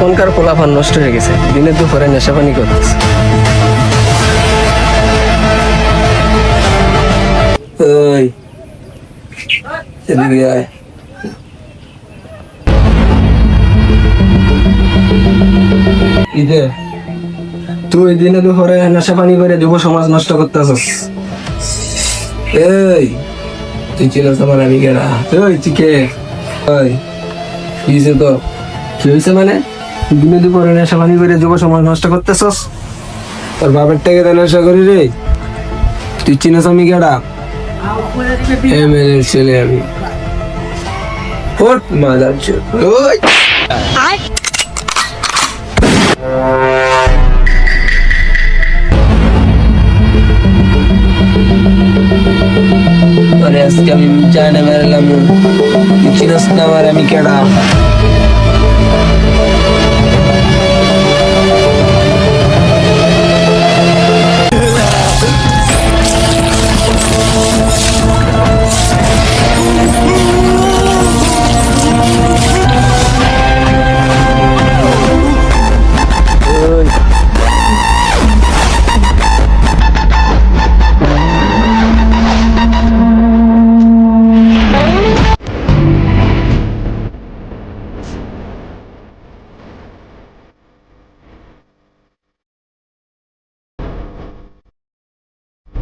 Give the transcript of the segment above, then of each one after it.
এখনকার পোলাফান নষ্ট হয়ে গেছে। দিনের দুপুরে নেশা পানি করতেছে। ওই, এদিকে আয়। তুই দিনে দুপুরে নেশা পানি করে যুব সমাজ নষ্ট করতেছস। এই, তুই চিনস আমার আমি কেনা ওই তুই কে? ওই তো কি হয়েছে মানে? দিনে দুপুরে নেশা পানি করে যুব সমাজ নষ্ট করতেছস? তোর বাপের থেকে তো নেশা করি রে। তুই চিনস আমি কেডা? এমএলএর ছেলে আমি। ওট মাদার আজকে আমি জানে মারলাম। চিনস না আমার আমি কেডা?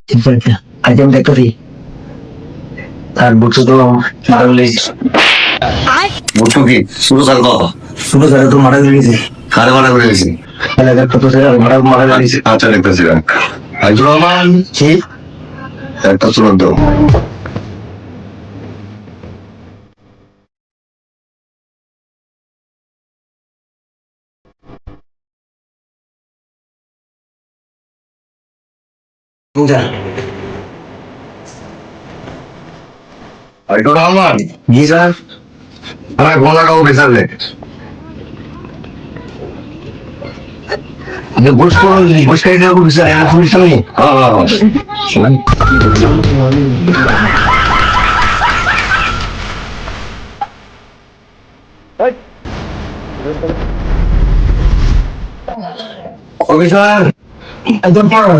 আজ আমি দেখতে পারি তার বুটু তো মারা গেছে বুটু কি? শুরু সাল কথা। ছোট ছেলে তো মারা গেছে কারে মারা করে গেছি এলাকার ছোট ছেলে মারা মারা গেছে আচ্ছা দেখতেছিলাম আইজুর রহমান। কি? একটা চূড়ান্ত। খাই ঘুষ খাই হ্যাঁ হ্যাঁ হ্যাঁ। অফিসার একদম পড়ো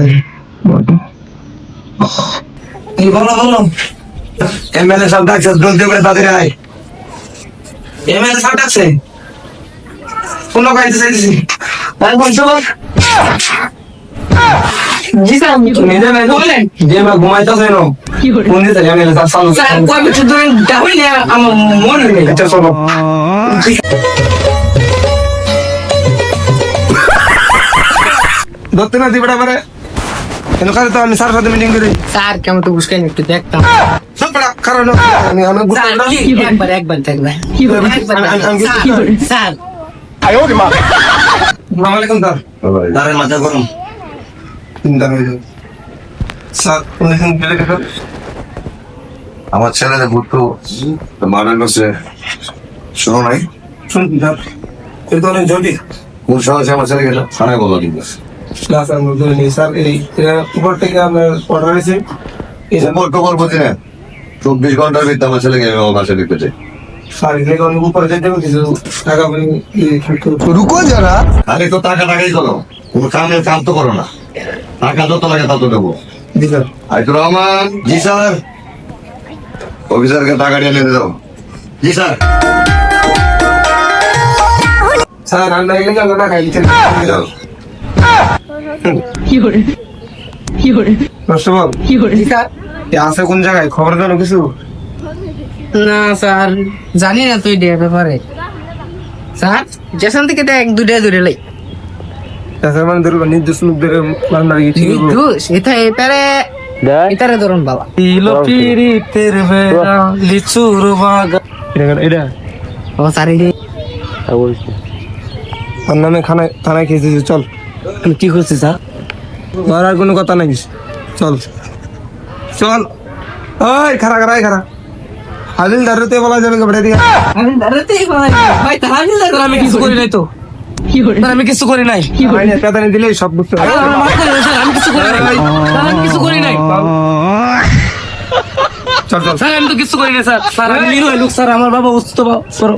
এই বলো বলো? এমএলএ সব ডাকছে জলদি করে তাদের আয়। এমএলএ সব ডাকছে? কোন কাইতে চাইছি আমি বলছো আমার মনে নেই। আচ্ছা চলো ধরতে না পারে কেন কাজে তো আমি স্যার সাথে মিটিং করি? স্যার কেমন তো বুঝকেন একটু দেখতাম। কারণ আমি আমি একবার একবার দেখবেন একবার আমি- আমি- স্যার, স্যার। স্যার। তারে মাথা গরম। চিন্তা হয়ে যাবে স্যার কোনদিন গেলে আমার ছেলে বুটু মারা গেছে শোনো নাই? শুনছি স্যার। অনেক জলদি কোন আমার ছেলে গেল থানায় বলো কিন্তু। না স্যার আমি ধরে নিই স্যার এই এটা উপর থেকে আপনার অর্ডার হয়েছে। উপর টপর বুঝি না চব্বিশ ঘণ্টার ভিতরে আমার ছেলেকে আমার বাসায় দেখতে চাই। রুকো যারা। আরে তো টাকা টাকাই করো। কোনো কামের কাম তো করো না। টাকা যত লাগে তত দেবো। জি স্যার। আইতুর রহমান। জি স্যার। অফিসারকে টাকা নিয়ে এনে দাও জি স্যার। স্যার রান্না গেলে কেন টাকা দিচ্ছেন আছে কোন জায়গায় খবর জানো কিছু না স্যার জানি না তুই ডে ব্যাপারে স্যার যেখান থেকে দেখ দুটা দূরে লাই তাছাড়া মানে ধরো নির্দেশ মুখ ধরে রান্না গেছি দোষ এটা এটারে এটারে ধরুন বাবা ইলো পিরিতের বেড়া লিচুর বাগা এটা এটা ও স্যার এই নামে খানায় থানায় খেয়েছি চল তুমি কি করছিস স্যার? আর আর কোনো কথা নাই চল। চল। ওই খারা খারা খারা হালিল দারতে বলা যাবে কবড়ে দিয়ে আমি দাঁড়াতেই যাবে। ভাই তাহলে লাগল আমি কিছু করি নাই তো। স্যার, আমি কিছু করি নাই। কি পেদানি দিলে সব বুঝতে পারবে করে আমি কিছু করি নাই। আমি কিছু করি নাই। স্যার আমি তো কিছু করি না স্যার। স্যার আমি নিরীহ লোক স্যার আমার বাবা অসুস্থ স্যার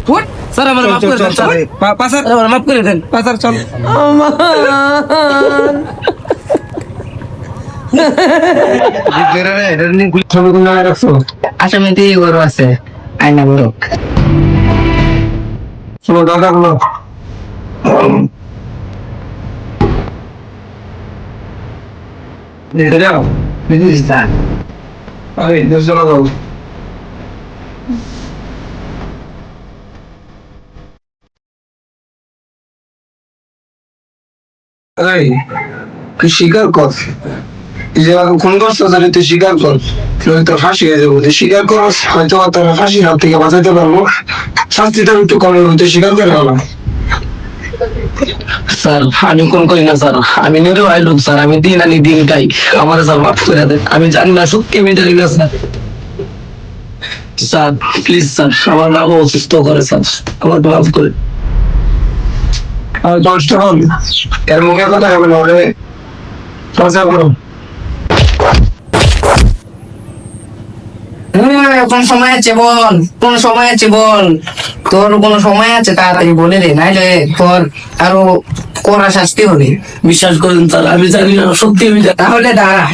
স্যার আমার মাফ করে দেন স্যার। পা- পাচার আমার মাফ করে দেন। পাচার চল। আছে আয়না বড় শোনো দাদা গুলো এই দেশ চলো যাও। এই তুই স্বীকার কর। যে খুন করছ, তাহলে তুই স্বীকার কর। নইলে তোর ফাঁসি হয়ে যাব। তুই স্বীকার করস, হয়তো তোর ফাঁসির হাত থেকে বাঁচাইতে পারব। শাস্তিটা একটু কমে তুই স্বীকার করে গেলাম স্যার আমি কোন করি না স্যার। আমি নিরুপায় লোক স্যার। আমি দিন আনি দিন খাই। আমার স্যার মাফ করে দেন। আমি জানি না সত্যি আমি জানি না স্যার। স্যার প্লিজ স্যার আমার বাবা অসুস্থ করে স্যার। আমার মাফ করে। আর দশটা হল এর মুখে কথা হবে না ওরে সজা করো কোন সময় আছে বল কোন সময় আছে বল তোর কোন সময় আছে তাড়াতাড়ি বলে দে নাইলে তোর আরও কড়া শাস্তি হবে বিশ্বাস করেন তার আমি জানি না সত্যি আমি তাহলে দাঁড়া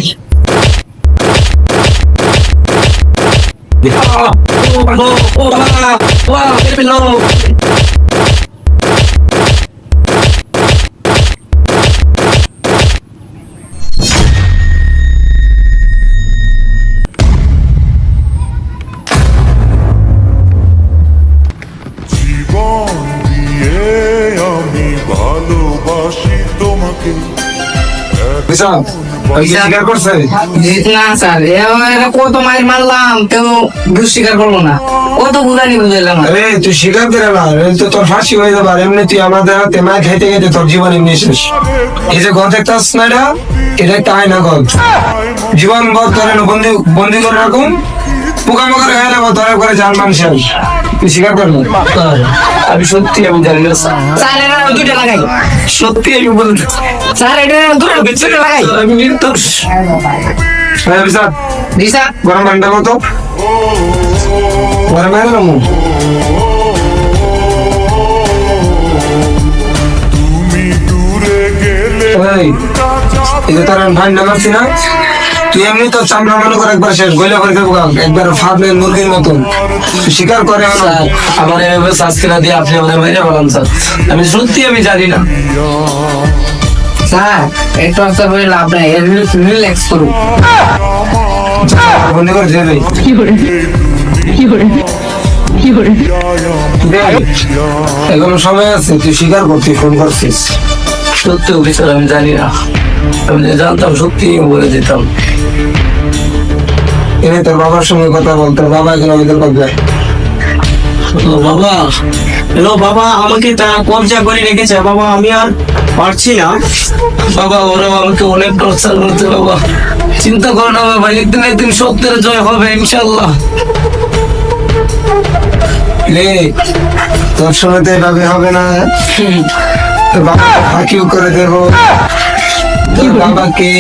জীবন বিশাল স্বীকার করছে? না স্যার কত মাইর মারলাম কেউ বুঝ করব না। কত বুঝানি বুঝাইলাম আরে। তুই স্বীকার করে না তো তোর ফাঁসি হয়ে যাবে এমনি তুই আমাদের হাতে মায় খাইতে খাইতে তোর জীবন এমনি শেষ। এই যে গদ একটা এটা? একটা আয়না গদ জীবন বন্দি বন্দি করে রাখুন। পোকা মোকা খাই না ধরে করে জান মান শেষ স্বীকার কর আমি সত্যি আমি জানি না স্যার। স্যার এটা দুটো লাগাই। সত্যি আমি বলে স্যার এটা দুটো দুটো লাগাই। আমি নির্দোষ। হ্যাঁ গরম পানিটা কত গরম দূরে গেলে এই যে তার ভাই নামাচ্ছি না? তুই এমনি তো চামড়া মনে করে একবার শেষ গইলে করে একবার মুরগির মতন। স্বীকার করে স্যার আমার এভাবে দিয়ে আপনি আমাদের মেরে বলান স্যার। আমি সত্যি আমি জানি না। স্যার একটু আস্তে করে লাভ নাই রিল্যাক্স করুন বন্দি করে দিয়ে দেয় এখনও সময় আছে তুই স্বীকার করতি ফোন করছিস। সত্যি অফিসার আমি জানি না। আমি জানতাম সত্যি বলে দিতাম। এনে তোর বাবার সঙ্গে কথা বল তোর বাবা এখন আমাদের কথা বাবা হ্যালো বাবা আমাকে তারা কবজা করে রেখেছে। বাবা আমি আর পারছি না। বাবা ওরা আমাকে অনেক টর্চার করছে বাবা। চিন্তা করো না বাবা একদিন একদিন সত্যের জয় হবে ইনশাল্লাহ রে তোর সঙ্গে তো এভাবে হবে না। তোর বাবা ফাঁকিও করে দেবো। তোর বাবাকে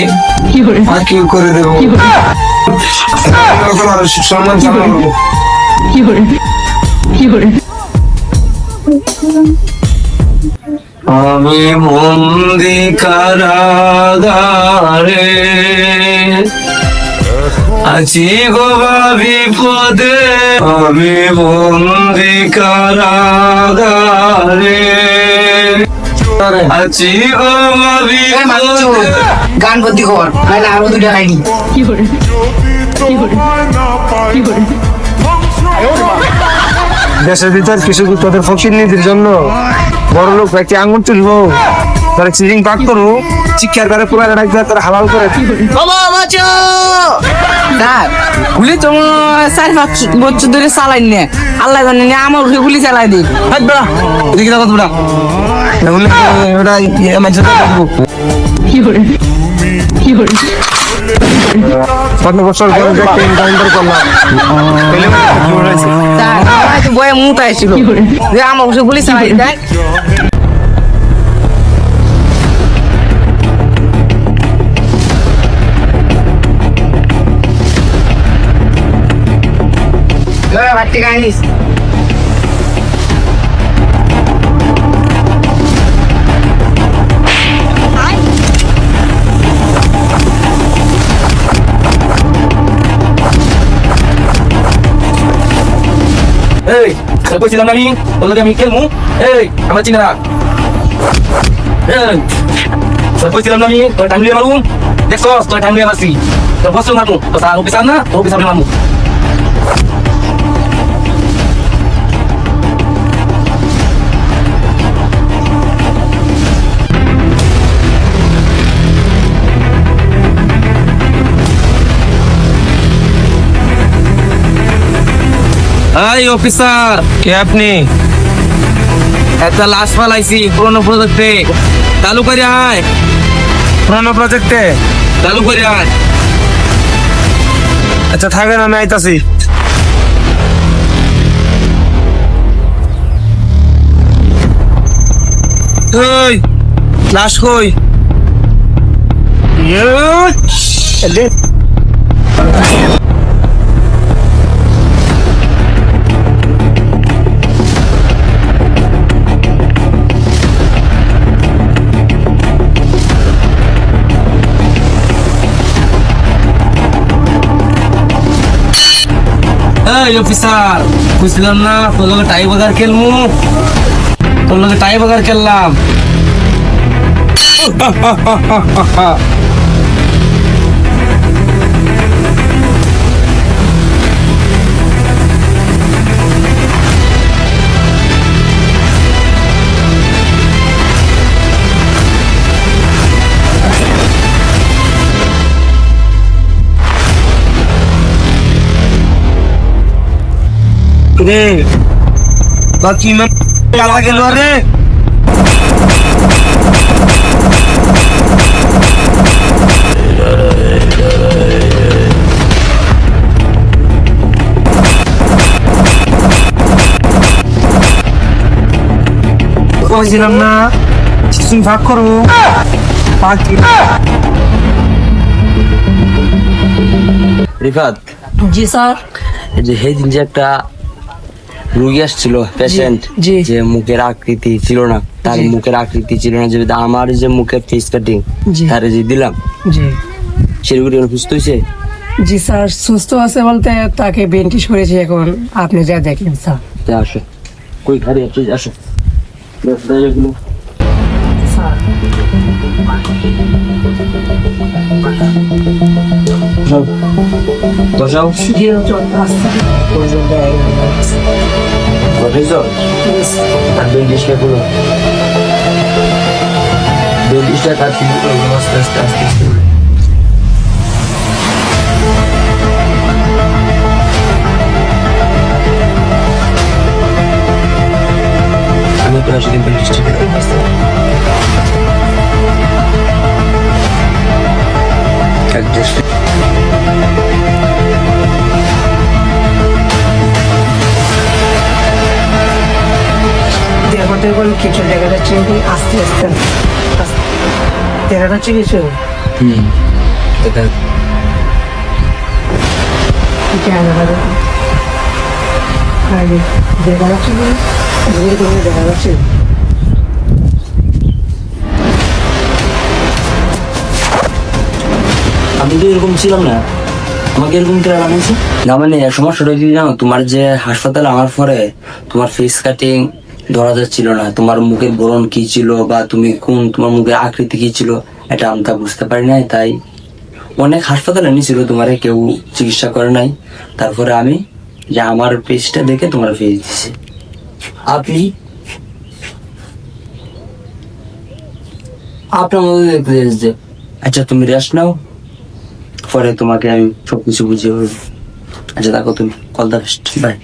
ফাঁকিও করে দেবো জানাব। আমি বন্দি কারাগারে আছি গো বিপদে আমি বন্দি কারাগারে গান বন্দি কর নাহলে আরও দুটা লাইনি দেশের ভিতর কিছু তোদের ফকির নীতির জন্য বড় লোক একটি আঙুল তুলবো। তারা চিজিং পাক করব। শিক্ষার দ্বারা পুরা রাখবে তারা হালাল করে স্যার গুলি তো চার পাঁচ বছর ধরে চালাই নে। আল্লাহ জানে না আমার উঠে গুলি চালাই দিই। এদিকে দেখো তোমরা। এগুলো ওটা ইয়ে মাঝে দেবো কত বছর পরে দেখতে এনকাউন্টার করলাম পেলে মানে স্যার আমার তো বয়ে মুত আসছিল যে আমার উঠে গুলি চালাই দেয়। বাড়তি খাইনিস এই তোর বলছিলাম না আমি বলল আমি খেলব এই, আমার চিনে রাখ। তোর বলছিলাম না আমি তোর টাঙ্গলি মারুম দেখছ তোর টাঙ্গলি মারছি। তোর বসে মারবো তোর না তোর অফিস মারবো এই অফিসার। কে আপনি? একটা লাশ ফালাইছি পুরনো প্রজেক্টে। চালু করে আয়। পুরানো প্রজেক্টে? চালু করে আয়। আচ্ছা থাকেন আমি আইতাছি। ওই লাশ কই? এই অফিসার বুঝলাম না তোর লগে টাই বাগার খেলমু। তোর লগে টাই বাগার খেললাম। রে বাকি মান কালা গেল রে কইছিলাম না তুমি ভাগ করব। বাকি রিফাত জি স্যার। এই যে সেই দিন যে একটা রুগী আসছিল পেশেন্ট জি। যে মুখের আকৃতি ছিল না তার মুখের আকৃতি ছিল না যে আমার যে মুখের ফেস কাটিং। তার যে দিলাম। জি। সেগুলি সুস্থ হয়েছে জি স্যার সুস্থ আছে বলতে তাকে বেন্টিস করেছি এখন। আপনি যা দেখেন স্যার। আসো। কই ঘরে আছে আসো। রাস্তায় এগুলো স্যার বসাও জি চলতে আসছে বসাইছো আর বেন্ডিসটা করো বেন্ডিসটা তার শুরু করো আস্তে আস্তে আস্তে আস্তে করে। আমি তো আসলে বেন্ডিসটা করে অ্যাডজাস্ট দেখো দেখা যাচ্ছে কিছু হুম এটা কেন দেখা যাচ্ছে আগে দেখা যাচ্ছে কি ধীরে ধীরে দেখা যাচ্ছে। আমি তো এরকম ছিলাম না। আমাকে এরকম কেন বানিয়েছে? না মানে সমস্যাটা কি জানো? তোমার যে হাসপাতালে আমার পরে তোমার ফেস কাটিং ধরা যাচ্ছিল না। তোমার মুখের বরণ কি ছিল বা তুমি কোন তোমার মুখের আকৃতি কি ছিল, এটা আমি তা বুঝতে পারি নাই, তাই অনেক হাসপাতালে নিয়েছিল তোমার কেউ চিকিৎসা করে নাই। তারপরে আমি যে আমার পেজটা দেখে তোমার ফেস দিছে। আপনি আপনার মধ্যে দেখতে এসেছে আচ্ছা তুমি রেস্ট নাও, পরে তোমাকে আমি সবকিছু বুঝিয়ে আচ্ছা দেখো তুমি কল দ্য বেস্ট বাই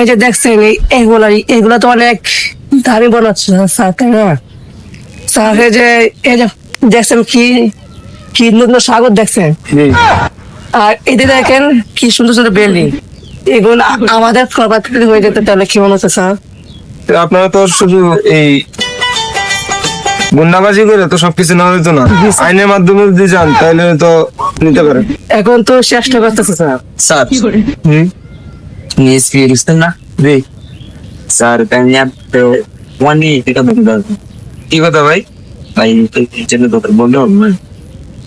এই যে দেখছেন এই এগুলা এগুলা তো অনেক দামি বানাচ্ছে স্যার তাই না? স্যার এই যে এই যে দেখছেন কি কি নতুন সাগর দেখছেন? আর এতে দেখেন কি সুন্দর সুন্দর বিল্ডিং এগুলো আমাদের প্রপার্টি হয়ে যেত তাহলে কি মনে হচ্ছে স্যার? তো আপনারা তো শুধু এই গুন্ডাবাজি করে তো সবকিছু নেওয়া যেত না। আইনের মাধ্যমে যদি যান তাহলে তো নিতে পারেন। এখন তো চেষ্টা করতেছে স্যার। স্যার। হুম তুমি এসপি বুঝতেন না জি স্যার আমি আপনি ওয়ান এটা বলতে কি কথা ভাই ভাই জন্য তো বলল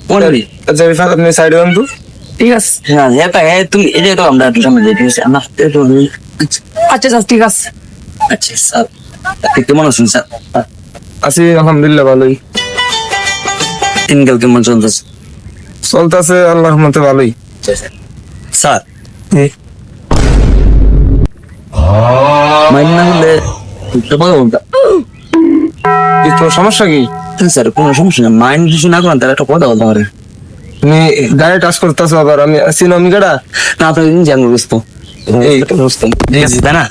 ওয়ান আচ্ছা আমি ফাঁকা আপনি সাইডে যান তো ঠিক আছে হ্যাঁ এটা হ্যাঁ তুমি এটা তো আমরা একটু সামনে যেতে হচ্ছে আমার তো আচ্ছা স্যার ঠিক আছে আচ্ছা স্যার কেমন আছেন স্যার আছি আলহামদুলিল্লাহ ভালোই দিনকাল কেমন চলতেছে চলতেছে আল্লাহর মতে ভালোই স্যার কি তোর সমস্যা কি? স্যার কোনো সমস্যা নেই। মাইন্ড কিছু না করেন তাহলে একটা কথা বলতে পারে। তুমি গায়ে টাচ করতেছো আবার আমি আছি না আমি কেডা? না আপনার জানব বুঝতো এই বুঝতাম ঠিক আছে তাই না?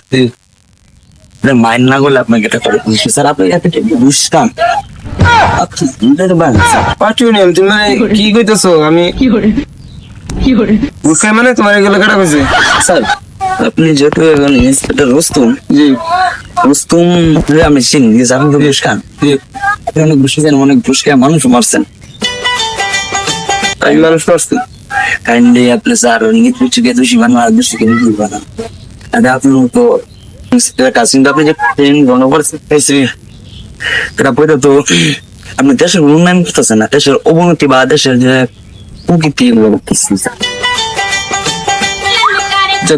মাইন্ড না করলে আপনাকে এটা করে স্যার আপনি এত বুঝতাম? ইউনিয়ন তুমি মানে কি কইতেছো? আমি বুঝাই মানে তোমার এগুলো কেডা কইছে? স্যার আপনি যেহেতু এখন ইন্সপেক্টর রুস্তুম, জি। রুস্তুম আমি চিনি যে আপনি তো বুঝকান আপনি অনেক বুঝেছেন অনেক বুঝকে মানুষ মারছেন। তাই মানুষ করছে কাইন্ডলি আপনি স্যার বুঝকে দোষী বানো আর দোষীকে নির্ভুল বানান। আরে আপনি তো কাজ কিন্তু আপনি যে ট্রেন গণ করছে এটা বইটা তো আপনি দেশের উন্নয়ন করতেছেন না, দেশের অবনতি বা দেশের যে প্রকৃতি এগুলো করতেছেন।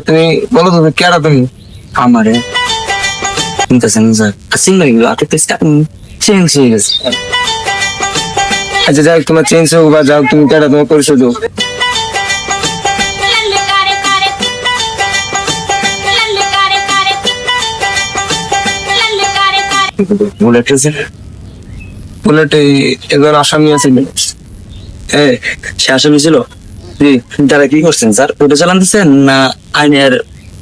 তুমি বলো তুমি কেডা তুমি? আমারে। শুনতেছেন চেঞ্জ হয়ে গেছে। আচ্ছা যাই তোমার চেঞ্জ হোক বা যাও তুমি কেডা তোমার বুলেট আসামি আছে। সে আসামি ছিল? তারা কি করছেন স্যার? ওটা চালান দিচ্ছেন না আইনের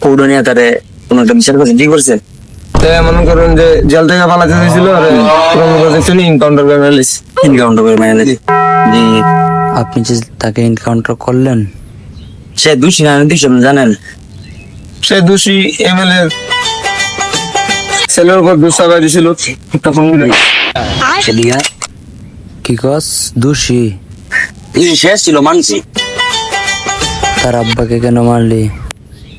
কৌড়ো নিয়ে তারে কোনো একটা বিচার করছেন? কি করছেন মনে করেন যে জেল থেকে পালাতে চাইছিল আর ইনকাউন্টার করে ইনকাউন্টার জি আপনি যে তাকে এনকাউন্টার করলেন? সে দুষি না দুষি আপনি জানেন। সে দোষী এমএলএ ছেলের উপর দুঃসাবাই দিছিল তখন সেদিকে কি কস? দোষী। দুষি শেষ ছিল মানছি। তার আব্বাকে কেন মারলি?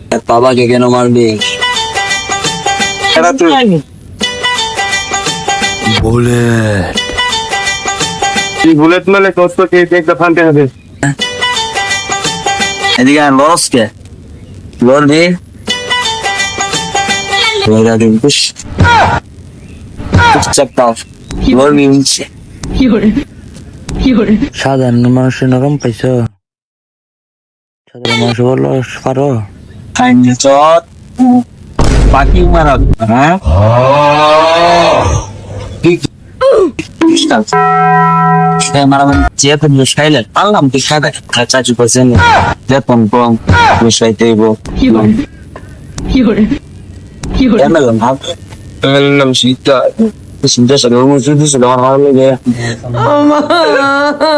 তার বাবাকে কেন মারবে? এরা তো বুলেট বুলেট মেলে কষ্ট কে একটা ফান্টে হবে? এদিকে আর লস কে লর দি লরা দি পুশ পুশ চাপটা লর মিনছে সাধারণ মানুষের নরম পাইছ? সাধারণ বলল পারো হ্যাঁ বেতন কম বিষয় দেব নাম সীতা চিন্তা করে ও মুসুদ ছিল আমার ভালো লাগে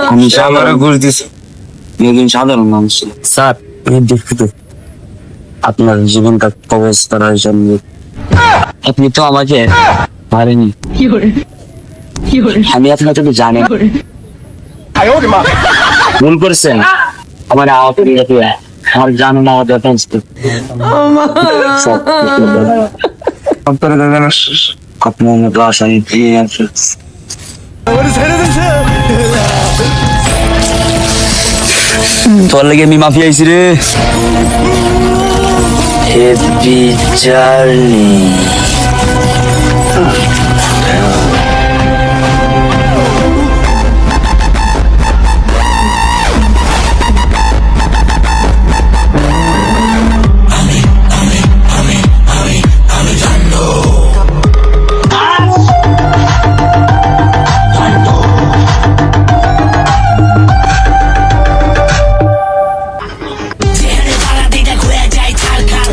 আমি সে আমারে ঘুষ দিছে একজন সাধারণ মানুষ ছিল। স্যার আমি দুঃখিত। আপনার জীবনটা কবজ করার জন্য আপনি তো আমাকে মারেনি আমি আপনাকে তো জানি ভুল করেছেন। আমার করে আমার জানো না দাদা না আপনার মতো আসামি পেয়ে আছে তোর লাগে আমি মাফি আইছি রে। হেপি জার্নি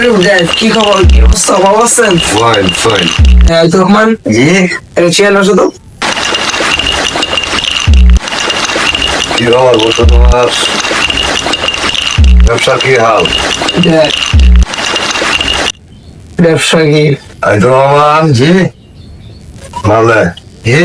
খবর কি অবস্থা ভালো আছেন ফাইন ফাইন হ্যাঁ তো রহমান জি এটা চেয়ার আসো তো কি খবর বলছো তোমার ব্যবসার কি হাল Dad. ব্যবসা কি আমি তো রহমান জি মারলে জি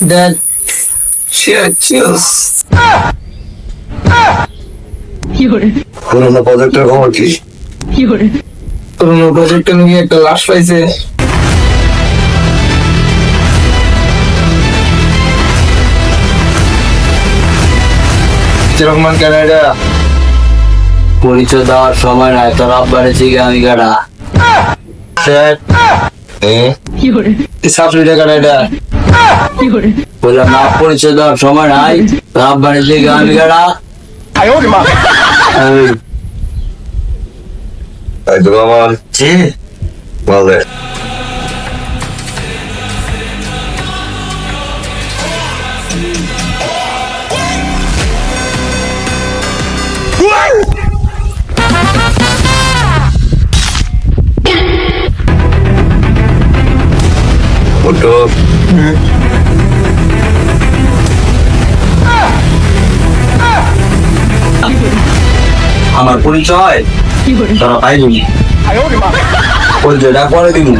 Dad. Cheers. পুরোনো প্রজেক্টের খবর কি? পুরোনো প্রজেক্টে নিয়ে একটা লাশ পাইছে। রহমান কেন এটা? পরিচয় দেওয়ার সময় নাই তোর আব্বারে চিকে আমি গাড়া সাবসিডি কেন এটা? বললাম না পরিচয় দেওয়ার সময় নাই। তোর আব্বারে চিকে আমি গাড়া তাই তো জি আমার পরিচয়? তোরা পাইবি। পরিচয়টা পরে দিবি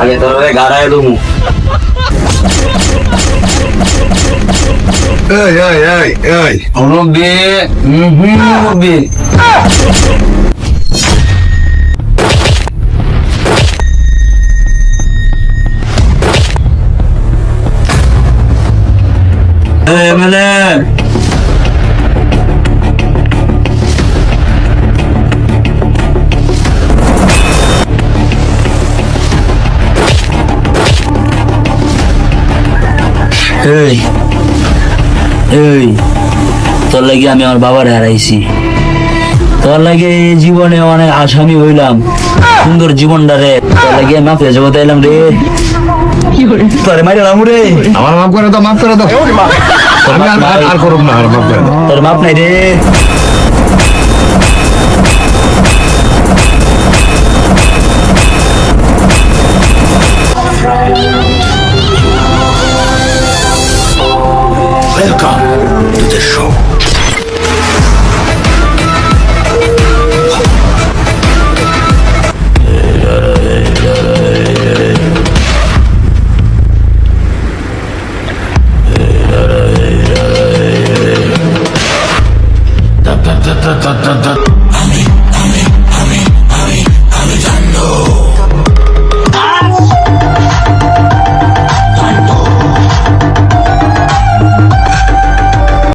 আগে তোরা গাড়ায় দেবো। এই এই এই এই। মুরব্বী হুম হুম এই এই, তোর লাগে আমি আমার বাবার হারাইছি। তোর লাগে এই জীবনে অনেক আসামি হইলাম। সুন্দর জীবনটা রে। তোর লাগে মাফিয়া জগতে এলাম রে। তোরে মারিলাম রে। আমার মাফ করে দাও মাফ করে দাও। আমি আর- করব না আর মাফ করে তোর মাপ নাই রে।